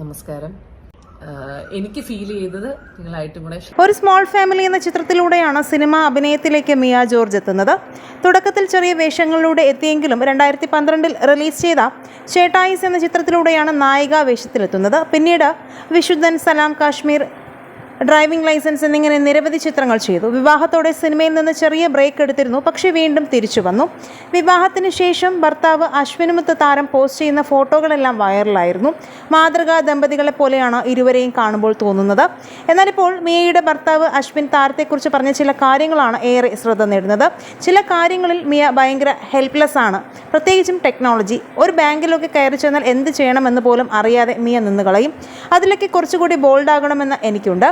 നമസ്കാരം. എനിക്ക് ഫീൽ ചെയ്തത് നിങ്ങളായിട്ടും കൂടെ ഒരു സ്മോൾ ഫാമിലി എന്ന ചിത്രത്തിലൂടെയാണ് സിനിമ അഭിനയത്തിലേക്ക് മിയ ജോർജ് എത്തുന്നത്. തുടക്കത്തിൽ ചെറിയ വേഷങ്ങളിലൂടെ എത്തിയെങ്കിലും രണ്ടായിരത്തി പന്ത്രണ്ടിൽ റിലീസ് ചെയ്ത ചേട്ടായിസ് എന്ന ചിത്രത്തിലൂടെയാണ് നായിക വേഷത്തിലെത്തുന്നത്. പിന്നീട് വിശുദ്ധൻ സലാം കാശ്മീർ ഡ്രൈവിംഗ് ലൈസൻസ് എന്നിങ്ങനെ നിരവധി ചിത്രങ്ങൾ ചെയ്തു. വിവാഹത്തോടെ സിനിമയിൽ നിന്ന് ചെറിയ ബ്രേക്ക് എടുത്തിരുന്നു. പക്ഷേ വീണ്ടും തിരിച്ചു വന്നു. വിവാഹത്തിന് ശേഷം ഭർത്താവ് അശ്വിനുമുത്ത് താരം പോസ്റ്റ് ചെയ്യുന്ന ഫോട്ടോകളെല്ലാം വൈറലായിരുന്നു. മാതൃകാ ദമ്പതികളെ പോലെയാണ് ഇരുവരെയും കാണുമ്പോൾ തോന്നുന്നത്. എന്നാൽ ഇപ്പോൾ മിയയുടെ ഭർത്താവ് അശ്വിൻ താരത്തെക്കുറിച്ച് പറഞ്ഞ ചില കാര്യങ്ങളാണ് ഏറെ ശ്രദ്ധ നേടുന്നത്. ചില കാര്യങ്ങളിൽ മിയ ഭയങ്കര ഹെൽപ്ലെസ് ആണ്. പ്രത്യേകിച്ചും ടെക്നോളജി ഒരു ബാങ്കിലൊക്കെ കയറി ചെന്നാൽ എന്ത് ചെയ്യണമെന്ന് പോലും അറിയാതെ മിയ നിന്ന് കളയും. അതിലൊക്കെ കുറച്ചുകൂടി ബോൾഡാകണമെന്ന് എനിക്കുണ്ട്.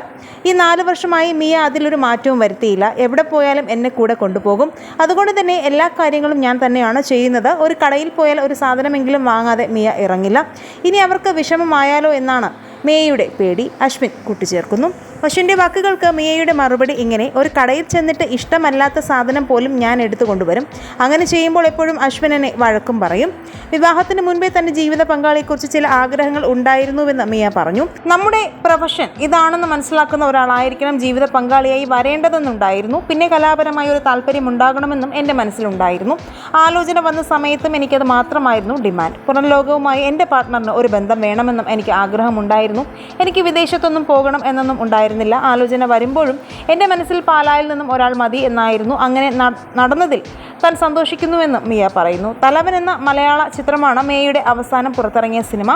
ഈ നാല് വർഷമായി മിയ അതിലൊരു മാറ്റവും വരുത്തിയില്ല. എവിടെ പോയാലും എന്നെ കൂടെ കൊണ്ടുപോകും. അതുകൊണ്ട് തന്നെ എല്ലാ കാര്യങ്ങളും ഞാൻ തന്നെയാണ് ചെയ്യുന്നത്. ഒരു കടയിൽ പോയാൽ ഒരു സാധനമെങ്കിലും വാങ്ങാതെ മിയ ഇറങ്ങില്ല. ഇനി അവർക്ക് വിഷമമായാലോ എന്നാണ് മേയുടെ പേടി. അശ്വിൻ കൂട്ടിച്ചേർക്കുന്നു. അശ്വിന്റെ വാക്കുകൾക്ക് മിയയുടെ മറുപടി ഇങ്ങനെ ഒരു കടയിൽ ചെന്നിട്ട് ഇഷ്ടമല്ലാത്ത സാധനം പോലും ഞാൻ എടുത്തു കൊണ്ടുവരും. അങ്ങനെ ചെയ്യുമ്പോൾ എപ്പോഴും അശ്വിൻ വഴക്കും പറയും. വിവാഹത്തിന് മുൻപേ തന്റെ ജീവിത പങ്കാളിയെക്കുറിച്ച് ചില ആഗ്രഹങ്ങൾ ഉണ്ടായിരുന്നുവെന്ന് മിയ പറഞ്ഞു. നമ്മുടെ പ്രൊഫഷൻ ഇതാണെന്ന് മനസ്സിലാക്കുന്ന ഒരാളായിരിക്കണം ജീവിത പങ്കാളിയായി വരേണ്ടതെന്നുണ്ടായിരുന്നു. പിന്നെ കലാപരമായ ഒരു താല്പര്യം ഉണ്ടാകണമെന്നും എന്റെ മനസ്സിലുണ്ടായിരുന്നു. ആലോചന വന്ന സമയത്തും എനിക്കത് മാത്രമായിരുന്നു ഡിമാൻഡ്. പുറം ലോകവുമായി എന്റെ പാർട്ട്ണറിന് ഒരു ബന്ധം വേണമെന്നും എനിക്ക് ആഗ്രഹമുണ്ടായിരുന്നു. എനിക്ക് വിദേശത്തൊന്നും പോകണം എന്നൊന്നും ഉണ്ടായിരുന്നില്ല. ആലോചന വരുമ്പോഴും എന്റെ മനസ്സിൽ പാലായിൽ നിന്നും ഒരാൾ മതി എന്നായിരുന്നു. അങ്ങനെ നടന്നതിൽ താൻ സന്തോഷിക്കുന്നുവെന്നും മിയ പറയുന്നു. തലവൻ എന്ന മലയാള ചിത്രമാണ് മേയുടെ അവസാനം പുറത്തിറങ്ങിയ സിനിമ.